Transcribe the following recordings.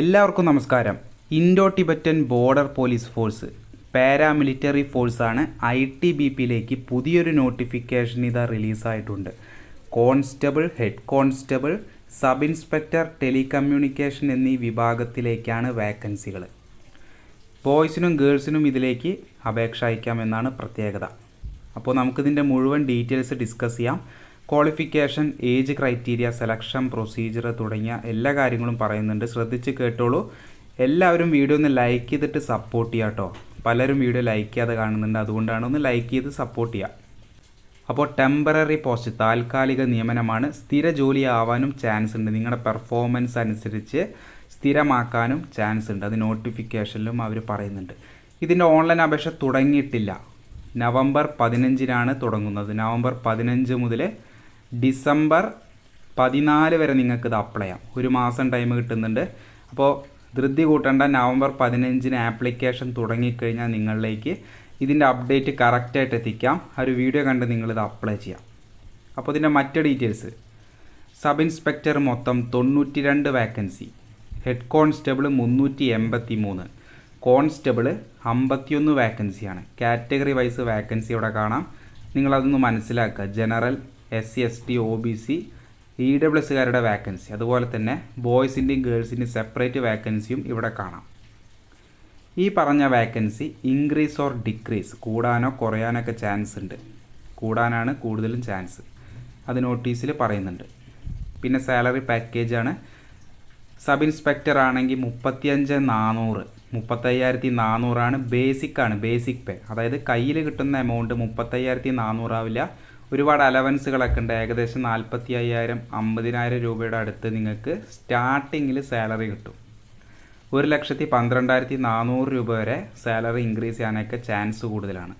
എല്ലാവർക്കും നമസ്കാരം. Indo Tibetan border police force paramilitary ഫോഴ്സാണ് I T B പിയിലേക്ക് പുതിയൊരു നോട്ടിഫിക്കേഷൻ ഇതാ റിലീസായിട്ടുണ്ട്. Constable head constable sub inspector telecommunication എന്നീ വിഭാഗത്തിലേക്കാണ് വേക്കൻസികൾ ബോയ്സിനും ഗേൾസിനും ഇതിലേക്ക് അപേക്ഷ അയക്കാമെന്നാണ് പ്രത്യേകത. അപ്പോൾ നമുക്കിതിന്റെ മുഴുവൻ ഡീറ്റെയിൽസ് ഡിസ്കസ് ചെയ്യാം. Qualification age criteria selection procedure തുടങ്ങിയ എല്ലാ കാര്യങ്ങളും പറയുന്നുണ്ട്. ശ്രദ്ധിച്ച് കേട്ടോളൂ. എല്ലാവരും വീഡിയോ ഒന്ന് ലൈക്ക് ചെയ്തിട്ട് സപ്പോർട്ട് ചെയ്യാം കേട്ടോ പലരും വീഡിയോ ലൈക്ക് ചെയ്യാതെ കാണുന്നുണ്ട്. അതുകൊണ്ടാണ് ഒന്ന് ലൈക്ക് ചെയ്ത് സപ്പോർട്ട് ചെയ്യുക അപ്പോൾ ടെമ്പററി പോസ്റ്റ് താൽക്കാലിക നിയമനമാണ്. സ്ഥിര ജോലി ആവാനും ചാൻസ് ഉണ്ട്. നിങ്ങളുടെ പെർഫോമൻസ് അനുസരിച്ച് സ്ഥിരമാക്കാനും ചാൻസ് ഉണ്ട്. അത് നോട്ടിഫിക്കേഷനിലും അവർ പറയുന്നുണ്ട്. ഇതിന്റെ ഓൺലൈൻ അപേക്ഷ തുടങ്ങിയിട്ടില്ല. നവംബർ പതിനഞ്ചിനാണ് തുടങ്ങുന്നത്. നവംബർ പതിനഞ്ച് മുതൽ ഡിസംബർ പതിനാല് വരെ നിങ്ങൾക്ക് ഇത് അപ്ലൈ ചെയ്യാം. ഒരു മാസം ടൈം കിട്ടുന്നുണ്ട്. അപ്പോൾ ധൃതി കൂട്ടേണ്ട നവംബർ പതിനഞ്ചിന് ആപ്ലിക്കേഷൻ തുടങ്ങിക്കഴിഞ്ഞാൽ നിങ്ങളിലേക്ക് ഇതിന്റെ അപ്ഡേറ്റ് കറക്റ്റായിട്ട് എത്തിക്കാം. ആ ഒരു വീഡിയോ കണ്ട് നിങ്ങളിത് അപ്ലൈ ചെയ്യാം. അപ്പോൾ ഇതിന്റെ മറ്റ് ഡീറ്റെയിൽസ് സബ് ഇൻസ്പെക്ടർ മൊത്തം തൊണ്ണൂറ്റി രണ്ട് വാക്കൻസി ഹെഡ് കോൺസ്റ്റബിൾ മുന്നൂറ്റി എൺപത്തി മൂന്ന് കോൺസ്റ്റബിൾ അമ്പത്തിയൊന്ന് വാക്കൻസിയാണ് കാറ്റഗറി വൈസ് വാക്കൻസി ഇവിടെ കാണാം. നിങ്ങളതൊന്ന് മനസ്സിലാക്കുക. General S C S T O B C E W എസ്സുകാരുടെ vacancy അതുപോലെ തന്നെ ബോയ്സിന്റെയും ഗേൾസിന്റെയും സെപ്പറേറ്റ് വാക്കൻസിയും ഇവിടെ കാണാം. ഈ പറഞ്ഞ വാക്കൻസി ഇൻക്രീസ് ഓർ ഡിക്രീസ് കൂടാനോ കുറയാനൊക്കെ ചാൻസ് ഉണ്ട്. കൂടാനാണ് കൂടുതലും ചാൻസ് അത് നോട്ടീസിൽ പറയുന്നുണ്ട്. പിന്നെ സാലറി പാക്കേജാണ് സബ് ഇൻസ്പെക്ടർ ആണെങ്കിൽ മുപ്പത്തിയഞ്ച് നാനൂറ് മുപ്പത്തയ്യായിരത്തി നാനൂറാണ് ബേസിക്കാണ് ബേസിക് പേ അതായത് കയ്യിൽ കിട്ടുന്ന എമൗണ്ട് മുപ്പത്തയ്യായിരത്തി നാനൂറാവില്ല ഒരുപാട് അലവൻസുകളൊക്കെ ഉണ്ട്. ഏകദേശം നാൽപ്പത്തി അയ്യായിരം അമ്പതിനായിരം രൂപയുടെ അടുത്ത് നിങ്ങൾക്ക് സ്റ്റാർട്ടിങ്ങിൽ സാലറി കിട്ടും. ഒരു ലക്ഷത്തി പന്ത്രണ്ടായിരത്തി നാനൂറ് രൂപ വരെ സാലറി ഇൻക്രീസ് ചെയ്യാനൊക്കെ ചാൻസ് കൂടുതലാണ്.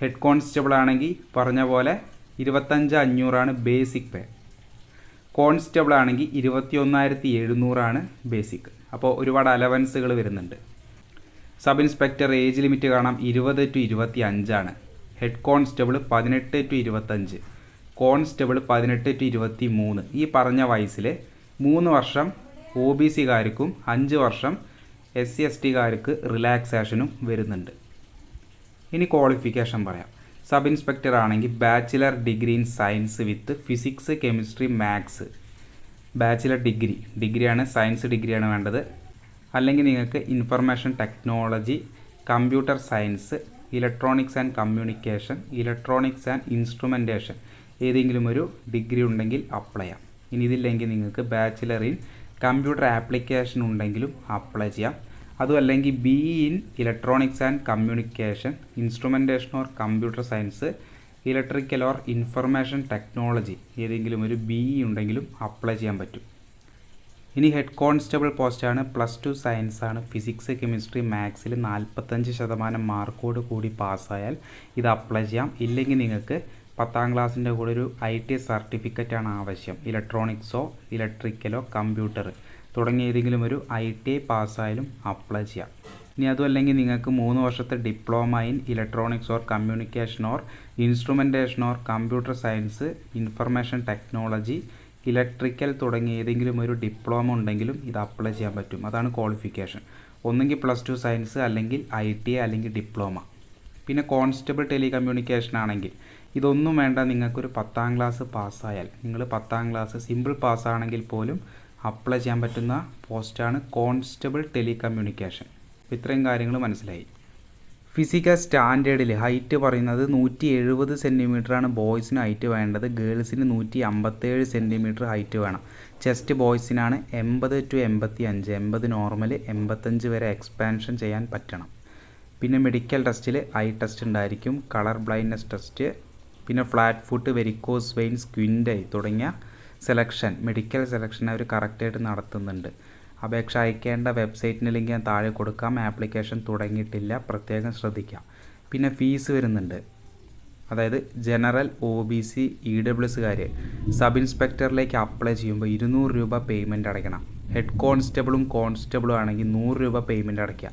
ഹെഡ് കോൺസ്റ്റബിൾ ആണെങ്കിൽ പറഞ്ഞ പോലെ ഇരുപത്തഞ്ച് അഞ്ഞൂറാണ് ബേസിക് പേ. കോൺസ്റ്റബിൾ ആണെങ്കിൽ ഇരുപത്തി ഒന്നായിരത്തി എഴുന്നൂറാണ് ബേസിക്. അപ്പോൾ ഒരുപാട് അലവൻസുകൾ വരുന്നുണ്ട്. സബ് ഇൻസ്പെക്ടർ ഏജ് ലിമിറ്റ് കാണാം ഇരുപത് ടു ഇരുപത്തി അഞ്ചാണ് ഹെഡ് കോൺസ്റ്റബിൾ പതിനെട്ട് ടു ഇരുപത്തഞ്ച് കോൺസ്റ്റബിൾ പതിനെട്ട് ടു ഇരുപത്തി മൂന്ന് ഈ പറഞ്ഞ വയസ്സിൽ മൂന്ന് വർഷം ഒ ബി സിക്കാർക്കും അഞ്ച് വർഷം എസ് സി എസ് ടിക്കാർക്ക് റിലാക്സേഷനും വരുന്നുണ്ട്. ഇനി ക്വാളിഫിക്കേഷൻ പറയാം. സബ് ഇൻസ്പെക്ടർ ആണെങ്കിൽ bachelor degree in science with physics chemistry maths. Bachelor degree. ഡിഗ്രിയാണ് സയൻസ് ഡിഗ്രിയാണ് വേണ്ടത്. അല്ലെങ്കിൽ നിങ്ങൾക്ക് information technology computer science electronics and communication electronics and instrumentation ഏതെങ്കിലും ഒരു ഡിഗ്രി ഉണ്ടെങ്കിൽ അപ്ലൈ ചെയ്യാം. ഇനി ഇതില്ലെങ്കിൽ നിങ്ങൾക്ക് ബാച്ചിലർ ഇൻ കമ്പ്യൂട്ടർ ആപ്ലിക്കേഷൻ ഉണ്ടെങ്കിലും അപ്ലൈ ചെയ്യാം. അതും അല്ലെങ്കിൽ B in electronics and communication instrumentation or computer science electrical or information technology ഏതെങ്കിലും ഒരു ബി ഇ ഉണ്ടെങ്കിലും അപ്ലൈ ചെയ്യാൻ പറ്റും. ഇനി ഹെഡ് കോൺസ്റ്റബിൾ പോസ്റ്റാണ് പ്ലസ് ടു സയൻസാണ് ഫിസിക്സ് കെമിസ്ട്രി മാത്സിൽ നാൽപ്പത്തഞ്ച് ശതമാനം മാർക്കോട് കൂടി പാസ്സായാൽ ഇത് അപ്ലൈ ചെയ്യാം. ഇല്ലെങ്കിൽ നിങ്ങൾക്ക് പത്താം ക്ലാസ്സിന്റെ കൂടെ ഒരു ഐ ടി സർട്ടിഫിക്കറ്റാണ് ആവശ്യം. ഇലക്ട്രോണിക്സോ ഇലക്ട്രിക്കലോ കമ്പ്യൂട്ടർ തുടങ്ങിയ ഏതെങ്കിലും ഒരു ഐ ടി ഐ പാസ്സായാലും അപ്ലൈ ചെയ്യാം. ഇനി അതും അല്ലെങ്കിൽ നിങ്ങൾക്ക് മൂന്ന് വർഷത്തെ diploma in electronics or communication or instrumentation or computer science information technology electrical തുടങ്ങിയ ഏതെങ്കിലും ഒരു ഡിപ്ലോമ ഉണ്ടെങ്കിലും ഇത് അപ്ലൈ ചെയ്യാൻ പറ്റും. അതാണ് ക്വാളിഫിക്കേഷൻ. ഒന്നെങ്കിൽ പ്ലസ് ടു സയൻസ് അല്ലെങ്കിൽ ഐ ടി അല്ലെങ്കിൽ ഡിപ്ലോമ. പിന്നെ കോൺസ്റ്റബിൾ ടെലികമ്മ്യൂണിക്കേഷൻ ആണെങ്കിൽ ഇതൊന്നും വേണ്ട നിങ്ങൾക്കൊരു പത്താം ക്ലാസ് പാസ്സായാൽ. നിങ്ങൾ പത്താം ക്ലാസ് സിമ്പിൾ പാസ്സാണെങ്കിൽ പോലും അപ്ലൈ ചെയ്യാൻ പറ്റുന്ന പോസ്റ്റാണ് കോൺസ്റ്റബിൾ ടെലികമ്മ്യൂണിക്കേഷൻ. ഇത്രയും കാര്യങ്ങൾ മനസ്സിലായി. ഫിസിക്കൽ സ്റ്റാൻഡേർഡിൽ ഹൈറ്റ് പറയുന്നത് നൂറ്റി എഴുപത് സെന്റിമീറ്ററാണ് ബോയ്സിന് ഹൈറ്റ് വേണ്ടത്. ഗേൾസിന് നൂറ്റി അമ്പത്തേഴ് സെന്റിമീറ്റർ ഹൈറ്റ് വേണം. ചെസ്റ്റ് ബോയ്സിനാണ് എൺപത് ടു എൺപത്തി അഞ്ച് എൺപത് നോർമൽ എൺപത്തഞ്ച് വരെ എക്സ്പാൻഷൻ ചെയ്യാൻ പറ്റണം. പിന്നെ മെഡിക്കൽ ടെസ്റ്റിൽ ഐ ടെസ്റ്റ് ഉണ്ടായിരിക്കും. കളർ ബ്ലൈൻഡ്നെസ് ടെസ്റ്റ് പിന്നെ ഫ്ലാറ്റ് ഫുട്ട് വെരിക്കോസ് വെയിൻസ് ക്വിൻഡൈ തുടങ്ങിയ സെലക്ഷൻ മെഡിക്കൽ സെലക്ഷൻ അവർ കറക്റ്റായിട്ട് നടത്തുന്നുണ്ട്. അപേക്ഷ അയക്കേണ്ട വെബ്സൈറ്റിന്റെ ലിങ്ക് ഞാൻ താഴെ കൊടുക്കാം. ആപ്ലിക്കേഷൻ തുടങ്ങിയിട്ടില്ല. പ്രത്യേകം ശ്രദ്ധിക്കാം. പിന്നെ ഫീസ് വരുന്നുണ്ട്. അതായത് general O B C E W എസ്സുകാർ sub ഇൻസ്പെക്ടറിലേക്ക് അപ്ലൈ ചെയ്യുമ്പോൾ ഇരുന്നൂറ് രൂപ പേയ്മെന്റ് അടയ്ക്കണം. ഹെഡ് കോൺസ്റ്റബിളും കോൺസ്റ്റബിളും ആണെങ്കിൽ നൂറ് രൂപ പേയ്മെന്റ് അടയ്ക്കുക.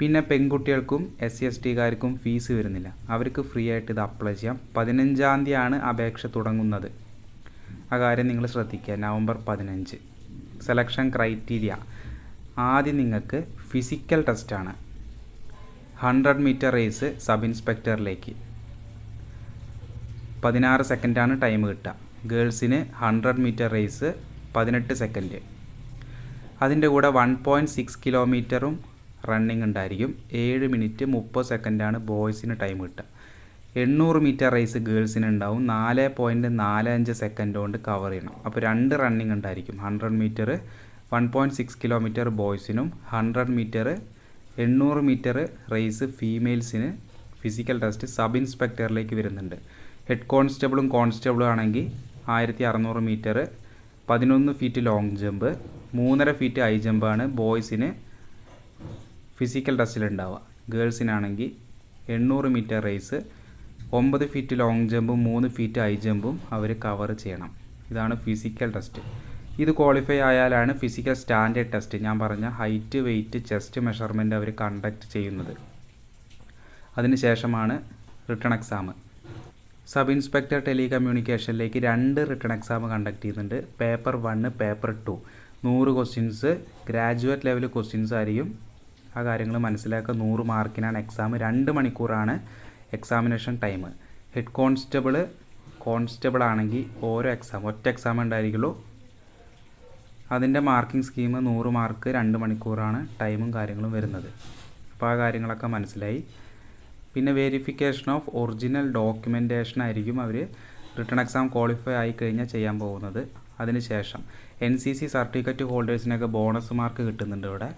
പിന്നെ പെൺകുട്ടികൾക്കും എസ് സി എസ് ടിക്കാർക്കും ഫീസ് വരുന്നില്ല. അവർക്ക് ഫ്രീ ആയിട്ട് ഇത് അപ്ലൈ ചെയ്യാം. പതിനഞ്ചാം തീയതിയാണ് അപേക്ഷ തുടങ്ങുന്നത്. ആ കാര്യം നിങ്ങൾ ശ്രദ്ധിക്കുക. നവംബർ പതിനഞ്ച്. സെലക്ഷൻ ക്രൈറ്റീരിയ ആദ്യം നിങ്ങൾക്ക് ഫിസിക്കൽ ടെസ്റ്റാണ് ഹൺഡ്രഡ് മീറ്റർ റേസ് സബ് ഇൻസ്പെക്ടറിലേക്ക് പതിനാറ് സെക്കൻഡാണ് ടൈം കിട്ടുക. ഗേൾസിന് ഹൺഡ്രഡ് മീറ്റർ റേസ് പതിനെട്ട് സെക്കൻഡ് അതിന്റെ കൂടെ വൺ പോയിന്റ് സിക്സ് കിലോമീറ്ററും റണ്ണിങ് ഉണ്ടായിരിക്കും. ഏഴ് മിനിറ്റ് മുപ്പത് സെക്കൻഡാണ് ബോയ്സിന് ടൈം കിട്ടുക. എണ്ണൂറ് മീറ്റർ റേസ് ഗേൾസിന് ഉണ്ടാവും നാല് പോയിന്റ് നാല് അഞ്ച് സെക്കൻഡ് കൊണ്ട് കവർ ചെയ്യണം. അപ്പോൾ രണ്ട് റണ്ണിങ് ഉണ്ടായിരിക്കും. Hundred metre one point six kilometre ബോയ്സിനും hundred metre എണ്ണൂറ് മീറ്റർ റേസ് ഫീമെയിൽസിന് ഫിസിക്കൽ ടെസ്റ്റ് സബ് ഇൻസ്പെക്ടറിലേക്ക് വരുന്നുണ്ട്. ഹെഡ് കോൺസ്റ്റബിളും കോൺസ്റ്റബിളും ആണെങ്കിൽ ആയിരത്തി അറുന്നൂറ് മീറ്റർ പതിനൊന്ന് ഫീറ്റ് ലോങ് ജമ്പ് മൂന്നര ഫീറ്റ് ഹൈ ജമ്പാണ് ബോയ്സിന് ഫിസിക്കൽ ടെസ്റ്റിലുണ്ടാവുക ഗേൾസിനാണെങ്കിൽ എണ്ണൂറ് മീറ്റർ റേസ് ഒമ്പത് ഫീറ്റ് ലോങ് ജമ്പും മൂന്ന് ഫീറ്റ് ഹൈ ജമ്പും അവർ കവർ ചെയ്യണം. ഇതാണ് ഫിസിക്കൽ ടെസ്റ്റ് ഇത് ക്വാളിഫൈ ആയാലാണ് ഫിസിക്കൽ സ്റ്റാൻഡേർഡ് ടെസ്റ്റ് ഞാൻ പറഞ്ഞ ഹൈറ്റ് വെയ്റ്റ് ചെസ്റ്റ് മെഷർമെന്റ് അവർ കണ്ടക്ട് ചെയ്യുന്നത്. അതിനുശേഷമാണ് റിട്ടേൺ എക്സാം സബ് ഇൻസ്പെക്ടർ ടെലികമ്മ്യൂണിക്കേഷനിലേക്ക് രണ്ട് റിട്ടേൺ എക്സാം കണ്ടക്ട് ചെയ്യുന്നുണ്ട്. പേപ്പർ വണ്ണ് പേപ്പർ ടു നൂറ് ക്വസ്റ്റ്യൻസ് ഗ്രാജുവേറ്റ് ലെവൽ ക്വസ്റ്റ്യൻസ് ആയിരിക്കും ആ കാര്യങ്ങൾ മനസ്സിലാക്കുക നൂറ് മാർക്കിനാണ് എക്സാം രണ്ട് മണിക്കൂറാണ് examination time head constable constable ആണെങ്കിൽ ഓരോ എക്സാം ഒറ്റ എക്സാം ഉണ്ടായിരിക്കുള്ളൂ. അതിന്റെ മാർക്കിംഗ് സ്കീം നൂറ് മാർക്ക് രണ്ട് മണിക്കൂറാണ് ടൈമും കാര്യങ്ങളും വരുന്നത്. അപ്പോൾ ആ കാര്യങ്ങളൊക്കെ മനസ്സിലായി. പിന്നെ വെരിഫിക്കേഷൻ ഓഫ് ഒറിജിനൽ ഡോക്യുമെന്റേഷൻ ആയിരിക്കും അവർ റിട്ടേൺ എക്സാം ക്വാളിഫൈ ആയി കഴിഞ്ഞാൽ ചെയ്യാൻ പോകുന്നത്. അതിനുശേഷം എൻ സി സി സർട്ടിഫിക്കറ്റ് ഹോൾഡേഴ്സിനൊക്കെ ബോണസ് മാർക്ക് കിട്ടുന്നുണ്ട് ഇവിടെ.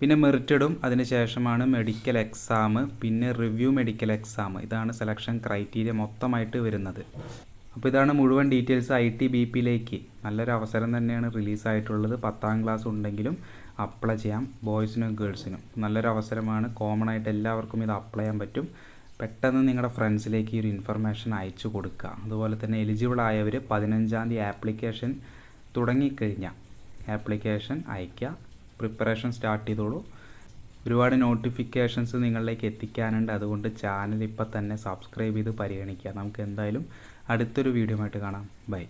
പിന്നെ മെറിറ്റഡും അതിനുശേഷമാണ് മെഡിക്കൽ എക്സാം പിന്നെ റിവ്യൂ മെഡിക്കൽ എക്സാം ഇതാണ് സെലക്ഷൻ ക്രൈറ്റീരിയ മൊത്തമായിട്ട് വരുന്നത്. അപ്പോൾ ഇതാണ് മുഴുവൻ ഡീറ്റെയിൽസ് ഐ ടി ബി പിയിലേക്ക് നല്ലൊരു അവസരം തന്നെയാണ് റിലീസായിട്ടുള്ളത് പത്താം ക്ലാസ് ഉണ്ടെങ്കിലും അപ്ലൈ ചെയ്യാം ബോയ്സിനും ഗേൾസിനും നല്ലൊരു അവസരമാണ്. കോമൺ ആയിട്ട് എല്ലാവർക്കും ഇത് അപ്ലൈ ചെയ്യാൻ പറ്റും. പെട്ടെന്ന് നിങ്ങളുടെ ഫ്രണ്ട്സിലേക്ക് ഈ ഒരു ഇൻഫർമേഷൻ അയച്ചു കൊടുക്കുക. അതുപോലെ തന്നെ എലിജിബിൾ ആയവർ പതിനഞ്ചാം തീയതി ആപ്ലിക്കേഷൻ തുടങ്ങിക്കഴിഞ്ഞാൽ ആപ്ലിക്കേഷൻ അയയ്ക്കുക. പ്രിപ്പറേഷൻ സ്റ്റാർട്ട് ചെയ്തോളൂ. ഒരുപാട് നോട്ടിഫിക്കേഷൻസ് നിങ്ങളിലേക്ക് എത്തിക്കാനുണ്ട്. അതുകൊണ്ട് ചാനൽ ഇപ്പം തന്നെ സബ്സ്ക്രൈബ് ചെയ്ത് പരിഗണിക്കുക. നമുക്ക് എന്തായാലും അടുത്തൊരു വീഡിയോ ആയിട്ട് കാണാം. ബൈ